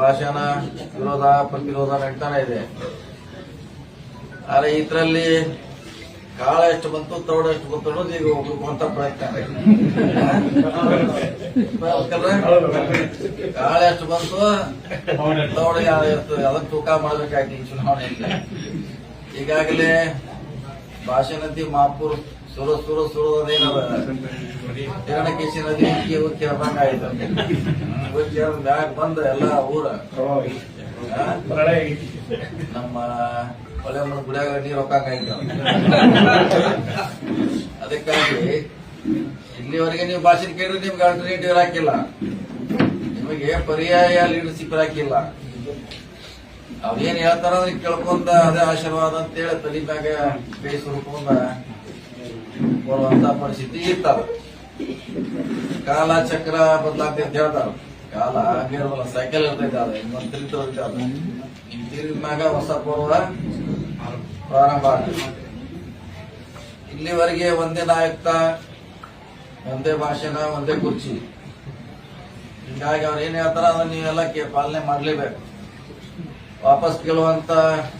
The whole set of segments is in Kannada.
ಭಾಷಣ, ವಿರೋಧ, ಪ್ರತಿರೋಧ ನಡೀತಾನೆ ಇದೆ. ಆದ್ರೆ ಇದ್ರಲ್ಲಿ ಕಾಳ ಎಷ್ಟು ಬಂತು, ತೌಡ ಎಷ್ಟು ಬಂತು ಅನ್ನೋದು ಈಗ ಒಬ್ಬ ಪ್ರಯತ್ನ? ಕಾಳ ಎಷ್ಟು ಬಂತು, ತೌಡ ಎಷ್ಟು, ಅದನ್ನ ತೂಕ ಮಾಡಬೇಕಾಗಿ ಚುನಾವಣೆ ಚುನಾವಣೆಯಲ್ಲಿ. ಈಗಾಗಲೇ ಭಾಷಣತಿ ಮಾಪುರ್ ಸುರ ಸುರ ಸುರದೇನದ ಹಿರಣಕೇಶಿ ನದಿ ಉಕ್ಕಿ ಉಕ್ಕಿ ಆಯ್ತು. ಉಕ್ಕಿ ಮ್ಯಾಗ ಬಂದ ಎಲ್ಲ ಊರ? ನಮ್ಮ ಹೊಳೆ ಮನ ಗುಡಿಯಾಗ ನೀರು ಅದಕ್ಕಾಗಿ ಇಲ್ಲಿವರೆಗೆ ನೀವು ಭಾಷಣ ಕೇಳಿದ್ರೆ ನಿಮ್ಗೆ ಆಲ್ಟರ್ನೇಟಿವ್ ಹಾಕಿಲ್ಲ ನಿಮಗೆ ಪರ್ಯಾಯ ಲೀಡರ್ಶಿಪ್ ಹಾಕಿಲ್ಲ ಅವ್ರೇನ್ ಹೇಳ್ತಾರ ಕೇಳ್ಕೊಂತ ಅದೇ ಆಶೀರ್ವಾದ ಅಂತೇಳಿ ತಲೆ ಮ್ಯಾಗ ಕೈ ಸುರ್ಕೊಂಡ ಬರುವಂತ ಪರಿಸ್ಥಿತಿ ಇರ್ತಾವ ಕಾಲ ಚಕ್ರ ಬದಲಾಗ್ತದೆ ಅಂತ ಹೇಳ್ತಾರ. ಕಾಲ ಹಂಗಿರಲ್ಲ ಸೈಕಲ್ ಇರ್ತೈತೆ ಅದ. ಇನ್ನೊಂದು ತಿರುಗ್ತಾ ಇರ್ತದೆ ನಿಮ್ ತಿರುಗಿದ ಮ್ಯಾಗ ಹೊಸ ಪರ್ವ ಪ್ರಾರಂಭ ಆಗ್ತದೆ. ಇಲ್ಲಿವರೆಗೆ ಒಂದೇ ನಾಯಕ, ಒಂದೇ ಭಾಷೆನ ಒಂದೇ ಕುರ್ಚಿ. ಹೀಗಾಗಿ ಅವ್ರು ಏನ್ ಹೇಳ್ತಾರ ಅದನ್ನ ನೀವೆಲ್ಲ ಪಾಲನೆ ಮಾಡ್ಲೇಬೇಕು. ವಾಪಸ್ ಕೇಳುವಂತ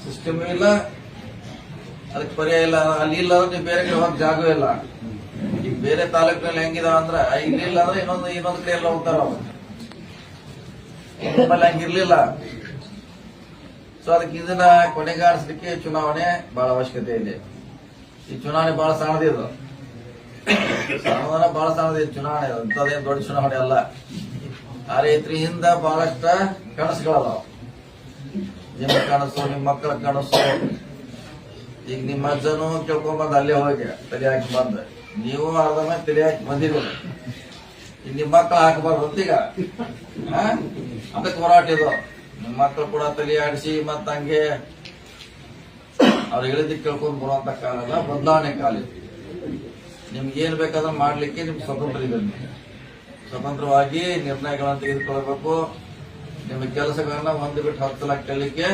ಸಿಸ್ಟಮ್ ಇಲ್ಲ. ಅದಕ್ಕೆ ಪರ್ಯಾಯ ಇಲ್ಲ. ಅಲ್ಲಿ ಇಲ್ಲ ಅಂದ್ರೆ ನೀವು ಬೇರೆ ಕಡೆ ಹೋಗಕ್ ಜಾಗ ಇಲ್ಲ. ಈಗ ಬೇರೆ ತಾಲೂಕಿನಲ್ಲಿ ಹೆಂಗಿದಾವ ಅಂದ್ರ ಇಲ್ಲಿ ಇಲ್ಲ ಅಂದ್ರೆ ಇನ್ನೊಂದು ಇನ್ನೊಂದು ಕಡೆ ಎಲ್ಲ ಹೋಗ್ತಾರ ಅವ್ರು. ಹಂಗಿರ್ಲಿಲ್ಲ ಸೊ ಅದಕ್ಕೆ ಇದನ್ನ ಕೊನೆಗಾಣಿಸ್ಲಿಕ್ಕೆ ಚುನಾವಣೆ ಬಹಳ ಅವಶ್ಯಕತೆ ಇದೆ. ಈ ಚುನಾವಣೆ ಬಹಳ ಸಣ್ಣದಿದು ಸಣ್ಣದನ ಬಹಳ ಸಣ್ಣದಿದೆ ಚುನಾವಣೆ. ಅಂತದೇನ್ ದೊಡ್ಡ ಚುನಾವಣೆ ಅಲ್ಲ. ಆ ರೈತರಿಂದ ಬಹಳಷ್ಟ ಕನಸುಗಳಲ್ಲ ನಿಮ್ಮ ಕನಸು, ನಿಮ್ಮ ಮಕ್ಕಳ ಕನಸು ಈಗ ನಿಮ್ಮ ಅಜ್ಜನು ಕೇಳ್ಕೊಂಬಂದ್ ಅಲ್ಲೇ ಹೋಗಿ ತಲೆ ಹಾಕಿ ಬಂದ ನೀವು ಅರ್ಧ ಮಂದಿ ತಲೆ ಹಾಕಿ ಬಂದಿದ್ದೀರಿ ಈಗ ನಿಮ್ಮ ಮಕ್ಕಳು ಹಾಕಬಾರ್ದು ಈಗ? ಅದಕ್ಕೆ ಹೋರಾಟ ಇದು ನಿಮ್ಮ ಮಕ್ಕಳು ಕೂಡ ತಲೆ ಆಡಿಸಿ ಮತ್ತ ಹಂಗೆ ಅವ್ರು ಹೇಳಿದ್ ಕೇಳ್ಕೊಂಡ್ ಬರುವಂತ ಕಾಲ ಅಲ್ಲ, ಬದಲಾವಣೆ ಕಾಲ. ನಿಮ್ಗೆ ಏನ್ ಬೇಕಾದ್ರೆ ಮಾಡ್ಲಿಕ್ಕೆ ನಿಮ್ಗೆ ಸ್ವತಂತ್ರ ಇದೆ. ಸ್ವತಂತ್ರವಾಗಿ ನಿರ್ಣಯಗಳನ್ನು ತೆಗೆದುಕೊಳ್ಬೇಕು ನಿಮ್ಮ ಕೆಲಸಗಳನ್ನ ಒಂದು ಬಿಟ್ಟು ಹತ್ತು ಲಕ್ಷ ಕೇಳಲಿಕ್ಕೆ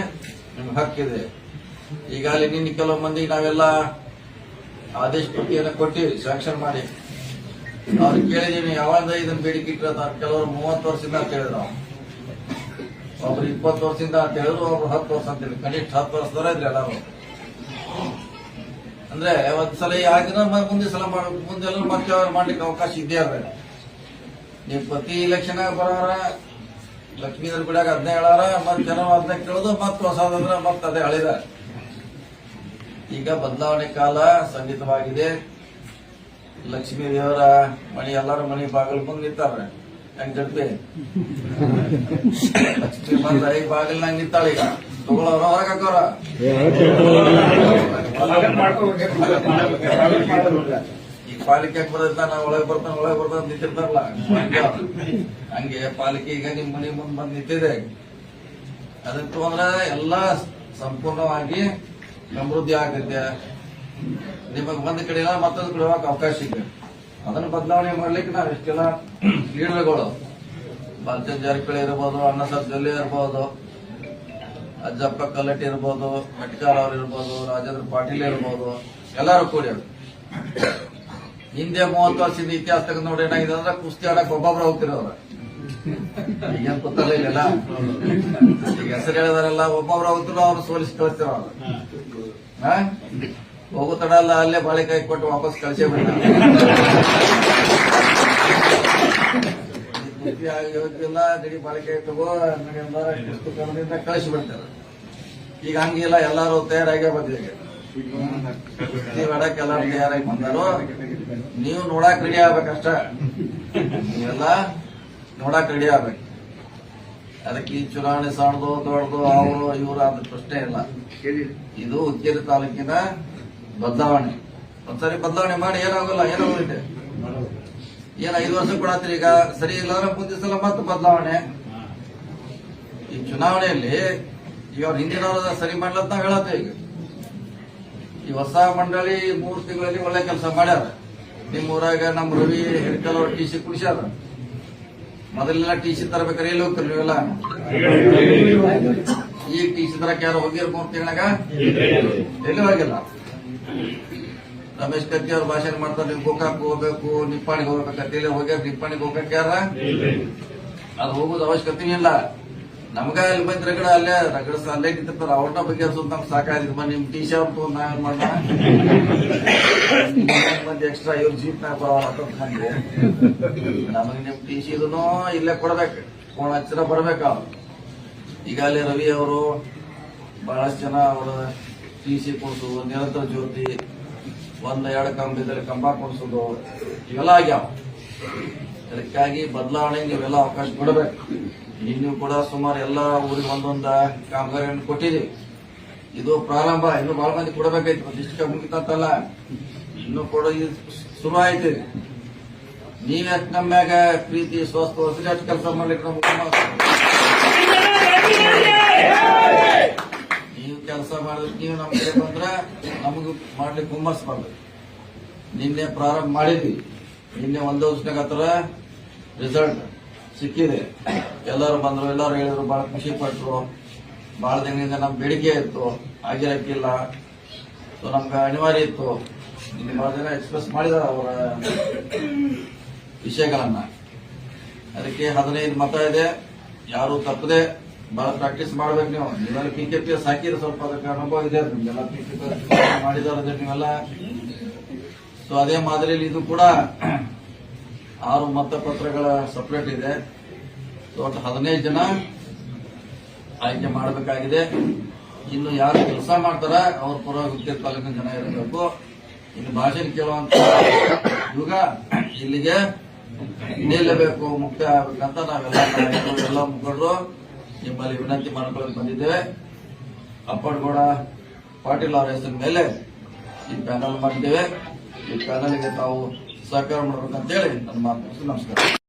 ನಿಮ್ಗೆ ಹಕ್ಕಿದೆ ಈಗಾಗಲೇ ನಿನ್ನ ಕೆಲವು ಮಂದಿ ನಾವೆಲ್ಲ ಆದೇಶ ಪಟ್ಟಿಯನ್ನು ಕೊಟ್ಟಿವಿ ಸ್ಯಾಂಕ್ಷನ್ ಮಾಡಿ. ಅವ್ರು ಕೇಳಿದೀವಿ, ಯಾವಾಗ ಇದನ್ನ ಬೇಡಿಕೆ ಇಟ್ಟರೆ ಕೆಲವರು ಮೂವತ್ತು ವರ್ಷದಿಂದ ಕೇಳಿದ್ರು ಹೇಳಿದ್ರು ಒಬ್ರು ಇಪ್ಪತ್ತು ವರ್ಷದಿಂದ ಅಂತ ಹೇಳಿದ್ರು, ಒಬ್ರು ಹತ್ತು ವರ್ಷ ಅಂತ ಹೇಳಿ ಕನಿಷ್ಠ ಹತ್ತು ವರ್ಷದವರೇ ಇದ್ರೆ ಎಲ್ಲರೂ. ಅಂದ್ರೆ ಒಂದ್ಸಲ ಆಗಿನ ಮುಂದೆ ಸಲ ಮುಂದೆ ಮುಂದೆಲ್ಲ ಮತ್ತೆ ಮಾಡ್ಲಿಕ್ಕೆ ಅವಕಾಶ ಇದ್ದೇ ಬೇಡ ನೀವು ಪ್ರತಿ ಇಲೆಕ್ಷನ್ ಬರೋರ ಲಕ್ಷ್ಮೀಧರ್ ಗುಡಿಯಾಗ ಅದನ್ನೇ ಹೇಳಾರ ಮತ್ತೆ ಜನ ಅದನ್ನ ಕೇಳೋದು, ಮತ್ತೆ ಹೊಸದಂದ್ರೆ ಮತ್ತೆ ಅದೇ ಹಳಿದ ಈಗ ಬದಲಾವಣೆ ಕಾಲ ಸಂಗೀತವಾಗಿದೆ. ಲಕ್ಷ್ಮೀ ದೇವರ ಮನೆ, ಎಲ್ಲರ ಮನಿ ಬಾಗಿಲು ಮುಂದೆ ನಿಂತಾರ ಹೆಂಗ್ ಜಡ್ಪಿ? ಲಕ್ಷ್ಮೀ ಬಂದ ಬಾಗಿಲ್ನಾಗ ನಿಂತಾಳ ಈಗ. ತಗೊಳವ್ರ ಹೊರಗೆ ಹಾಕೋರ. ಈಗ ಪಾಲಿಕೆ ಬರತ್ತ ನಾ ಒಳಗೆ ಬರ್ತಾನ ಒಳಗೆ ಬರ್ತಾನೆ ನಿಂತಿರ್ತಾರಲ್ಲ. ಹಂಗೆ ಪಾಲಿಕೆ ಈಗ ನಿಮ್ ಮನೆ ಮುಂದೆ ಬಂದು ನಿಂತಿದೆ. ಅದಕ್ಕೆ ಅಂದ್ರೆ ಎಲ್ಲ ಸಂಪೂರ್ಣವಾಗಿ ಸಮೃದ್ಧಿ ಆಗತ್ತೆ. ನಿಮಗೆ ಒಂದ್ ಕಡೆ ಮತ್ತೊಂದು ಕಡೆ ಹೋಗಕ್ಕೆ ಅವಕಾಶ ಇದೆ. ಅದನ್ನ ಬದಲಾವಣೆ ಮಾಡ್ಲಿಕ್ಕೆ ನಾವು ಇಷ್ಟೆಲ್ಲ ಲೀಡರ್ಗಳು ಬಾಲಚಂದ್ರ ಜಾರಕಿಹೊಳಿ ಇರ್ಬೋದು, ಅಣ್ಣ ಜೊಲ್ಲೆ ಇರ್ಬೋದು, ಅಜ್ಜಪ್ಪ ಕಲ್ಲಟ್ಟಿ ಇರ್ಬೋದು ಮೆಟ್ಕಾರ್ ಅವ್ರ ಇರ್ಬೋದು, ರಾಜೇಂದ್ರ ಪಾಟೀಲ್ ಇರ್ಬೋದು, ಎಲ್ಲರೂ ಕೂಡಿ ಹಿಂದೆ ಮೂವತ್ತು ವರ್ಷದ ಇತಿಹಾಸ ತೆಗೆದು ನೋಡಿ ಏನಾಗಿದೆ ಅಂದ್ರೆ ಕುಸ್ತಿ ಆಡಕ್ ಒಬ್ಬೊಬ್ರು ಹೋಗ್ತಿರೋರು. ಈಗೇನ್ ಗೊತ್ತಲ್ಲ ಇಲ್ಲ ಈಗ ಹೆಸರು ಹೇಳಿದಾರೆಲ್ಲ, ಒಬ್ಬೊಬ್ರು ಹೋಗ್ತಿರೋ ಅವ್ರು ಸೋಲಿಸಿ ಕಳಿಸ್ತಿರೋ? ಹೋಗೋ ತಡ ಅಲ್ಲ ಬಾಳೆಕಾಯಿ ಕೊಟ್ಟು ವಾಪಸ್ ಕಳಿಸೇ ಬಿಡ. ಆಗಿರೋದಿಲ್ಲ ಗಡಿ ಬಾಳೆಕಾಯಿ ತಗೋ ಕಳಿಸಿ ಬಿಡ್ತಾರೆ. ಈಗ ಹಂಗಿಲ್ಲ ಎಲ್ಲಾರು ತಯಾರಾಗೇ ಬಂದಿದೆ. ನೀವ್ ಎಲ್ಲಾರು ತಯಾರಾಗಿ ಬಂದಾರು, ನೀವು ನೋಡಕ್ ರೆಡಿ ಆಗ್ಬೇಕಷ್ಟ. ನೀವೆಲ್ಲ ನೋಡಕ್ ರೆಡಿ ಆಗ್ಬೇಕು. ಅದಕ್ಕೆ ಈ ಚುನಾವಣೆ ಸಾಣದು ದೊಡ್ದು ಅವರು ಇವರು ಅದ್ರ ಪ್ರಶ್ನೆ ಇಲ್ಲ ಇದು ಹುಕ್ಕೇರಿ ತಾಲೂಕಿನ ಬದಲಾವಣೆ. ಒಂದ್ಸರಿ ಬದಲಾವಣೆ ಮಾಡಿ ಏನಾಗಲ್ಲ ಏನಾಗುತ್ತೆ ಏನ ಐದು ವರ್ಷ ಕೊಡತ್ತೀರಿ ಈಗ ಸರಿ ಇಲ್ಲ ಅಂದ್ರೆ ಮುಂದಿನ ಸಲ ಮತ್ತೆ ಬದಲಾವಣೆ. ಈ ಚುನಾವಣೆಯಲ್ಲಿ ಈಗ ಅವ್ರ ಸರಿ ಮಾಡ್ಲಂತ ನಾವು ಹೇಳತ್ತೇವೆ ಈಗ. ಈ ಹೊಸ ಮಂಡಳಿ ಮೂರು ತಿಂಗಳಲ್ಲಿ ಒಳ್ಳೆ ಕೆಲಸ ಮಾಡ್ಯಾರ. ನಿಮ್ಮೂರಾಗ ನಮ್ಮ ರವಿ ಹಿಡ್ಕಲ್ ಟಿ ಸಿ ಕುಡಿಸ್ಯಾರ. ಮೊದಲೆಲ್ಲ ಟಿ ಸಿ ತರಬೇಕಾದ್ರೆ ಎಲ್ಲಿ ಹೋಗ್ತಿರ್ಲಿ ನೀವೆಲ್ಲ? ಈಗ ಟಿ ಸಿ ತರಕ್ಕೆ ಯಾರು ಹೋಗಿರ್ ಅಂತ ತಿಂಗಳಾಗ ಎಲ್ಲಿ ಹೋಗಿಲ್ಲ? ರಮೇಶ್ ಕತ್ತಿ ಅವ್ರ ಭಾಷೆ ಮಾಡ್ತಾರೆ ನೀವು ಗೋಕಾಕ್ ಹೋಗ್ಬೇಕು ನಿಪ್ಪಾಣಿಗೆ ಹೋಗ್ಬೇಕು ಅಂತೇಳಿ ಹೋಗ್ಯಾರ ನಿಪ್ಪಾಣಿಗೆ ಹೋಗ್ಬೇಕು ಯಾರ? ಅದು ಹೋಗೋದು ಅವಶ್ಯಕತೆ ಇಲ್ಲ. ನಮ್ಗ ಅಲ್ಲಿ ಬಂದ್ ರಗಡ ಅಲ್ಲೇ ರಗಡ ಅಲ್ಲೇ ನಿಂತಿರ್ತಾರ ಅವ್ರನ್ನ ಬಗ್ಗೆ ನಮ್ಗೆ ಸಾಕಾಯ್ತು. ಬನ್ನಿ, ನಿಮ್ ಟಿ ಶರ್ಟ್ ತಗೊಂಡ್ ನಾವೇನ್ ಮಾಡ ಎಕ್ಸ್ಟ್ರಾ ಇವ್ರ ಜೀಪ್ ನಾಗ ಬರೋ ನಮಗೆ ನಿಮ್ ಟಿ ಸಿ ಇದನ್ನು ಇಲ್ಲೇ ಕೊಡ್ಬೇಕು. ಕೋಣ ಹಚ್ಚಿರ ಬರ್ಬೇಕ ಈಗ ಅಲ್ಲಿ ರವಿ ಅವರು ಬಹಳಷ್ಟು ಜನ ಅವರ ಟಿ ಸಿ ಕೊಡ್ಸೋದು, ನಿರಂತರ ಜ್ಯೋತಿ, ಒಂದ್, ಎರಡು ಕಂಬ ಇದ್ರೆ ಕಂಬ ಕೊಡ್ಸೋದು. ಇವೆಲ್ಲ ಆಗ್ಯಾವ. ಅದಕ್ಕಾಗಿ ಬದಲಾವಣೆ ನೀವೆಲ್ಲ ಅವಕಾಶ ಕೊಡಬೇಕು. ನೀವು ಕೂಡ ಸುಮಾರು ಎಲ್ಲ ಊರಿಗೆ ಒಂದೊಂದು ಕಾಮಗಾರಿಯನ್ನು ಕೊಟ್ಟಿದ್ದೀವಿ. ಇದು ಪ್ರಾರಂಭ, ಇನ್ನು ಬಹಳ ಮಂದಿ ಕೊಡಬೇಕಾಯ್ತು ಒಂದಿಷ್ಟು ಮುಗಿತಂತಲ್ಲ ಇನ್ನು ಕೂಡ ಇದು ಶುರು ಆಯ್ತು. ನೀವ್ ಎಷ್ಟು ನಮ್ಮ ಮ್ಯಾಗ ಪ್ರೀತಿ, ಸ್ವಸ್ಥ ಹೊಸರಿ ಅಷ್ಟು ಕೆಲಸ ಮಾಡ್ಲಿಕ್ಕೆ ನೀವು ಕೆಲಸ ಮಾಡಿದ್ರೆ ನೀವು ನಮ್ಗೆ ಬಂದ್ರೆ ನಮಗೂ ಮಾಡ್ಲಿಕ್ಕೆ ಹುಮ್ಮಸ್ ಬರ್ಬೇಕು ನಿನ್ನೆ ಪ್ರಾರಂಭ ಮಾಡಿದ್ವಿ. ನಿನ್ನೆ ಒಂದೇ ದಿವಸನಾಗ ಹತ್ರ ರಿಸಲ್ಟ್ ಸಿಕ್ಕಿದೆ. ಎಲ್ಲರೂ ಬಂದರು, ಎಲ್ಲರೂ ಹೇಳಿದ್ರು ಬಹಳ ಖುಷಿ ಪಟ್ಟರು ಬಹಳ ದಿನದಿಂದ ನಮ್ಮ ಬೇಡಿಕೆ ಇತ್ತು. ಆಗಿರಕ್ಕಿಲ್ಲ. ಸೊ ನಮ್ಗೆ ಅನಿವಾರ್ಯ ಇತ್ತು. ನಿನ್ನೆ ಬಹಳ ಜನ ಎಕ್ಸ್ಪ್ರೆಸ್ ಮಾಡಿದ ಅವರ ವಿಷಯಗಳನ್ನ. ಅದಕ್ಕೆ ಹದಿನೈದು ಮತ ಇದೆ. ಯಾರು ತಪ್ಪದೆ ಬಹಳ ಪ್ರಾಕ್ಟೀಸ್ ಮಾಡ್ಬೇಕು ನೀವು. ನೀವೆಲ್ಲ ಪಿ ಕೆ ಪಿ ಎಸ್ ಹಾಕಿದ್ರೆ ಸ್ವಲ್ಪ ಅದಕ್ಕೆ ಅನುಭವ ಇದೆ. ನಿಮ್ಗೆಲ್ಲ ಪಿ ಕೆ ಪಿ ಎಸ್ ಮಾಡಿದಾರೆ ನೀವೆಲ್ಲ ಸೊ ಅದೇ ಮಾದರಿಯಲ್ಲಿ ಇದು ಕೂಡ ಆರು ಮತಪತ್ರಗಳ ಸಪರೇಟ್ ಇದೆ. ಒಟ್ಟು ಹದಿನೈದು ಜನ ಆಯ್ಕೆ ಮಾಡಬೇಕಾಗಿದೆ. ಇನ್ನು ಯಾರು ಕೆಲಸ ಮಾಡ್ತಾರ ಅವ್ರ ಪೂರ್ವ ಗುತ್ತಿಗೆ ತಾಲೂಕಿನ ಜನ ಇರಬೇಕು. ಇನ್ನು ಭಾಷಣ ಕೇಳುವಂತ ಯುಗ ಇಲ್ಲಿಗೆ ನಿಲ್ಲಬೇಕು, ಮುಕ್ತ ಆಗ್ಬೇಕಂತ ನಾವೆಲ್ಲ ಎಲ್ಲ ಮುಖಂಡರು ನಿಮ್ಮಲ್ಲಿ ವಿನಂತಿ ಮಾಡ್ಕೊಳ್ಳೋಕೆ ಬಂದಿದ್ದೇವೆ. ಅಪ್ಪಡ್ಗೌಡ ಪಾಟೀಲ್ ಅವರ ಹೆಸರಿನ ಮೇಲೆ ಈ ಪ್ಯಾನಲ್ ಮಾಡಿದ್ದೇವೆ. ಈ ಪ್ಯಾನಲ್ಗೆ ತಾವು ಸಹಕಾರ ಮಾಡ್ಬೇಕಂತೇಳಿ ನನ್ನ ಮಾತು ನಮಸ್ಕಾರ.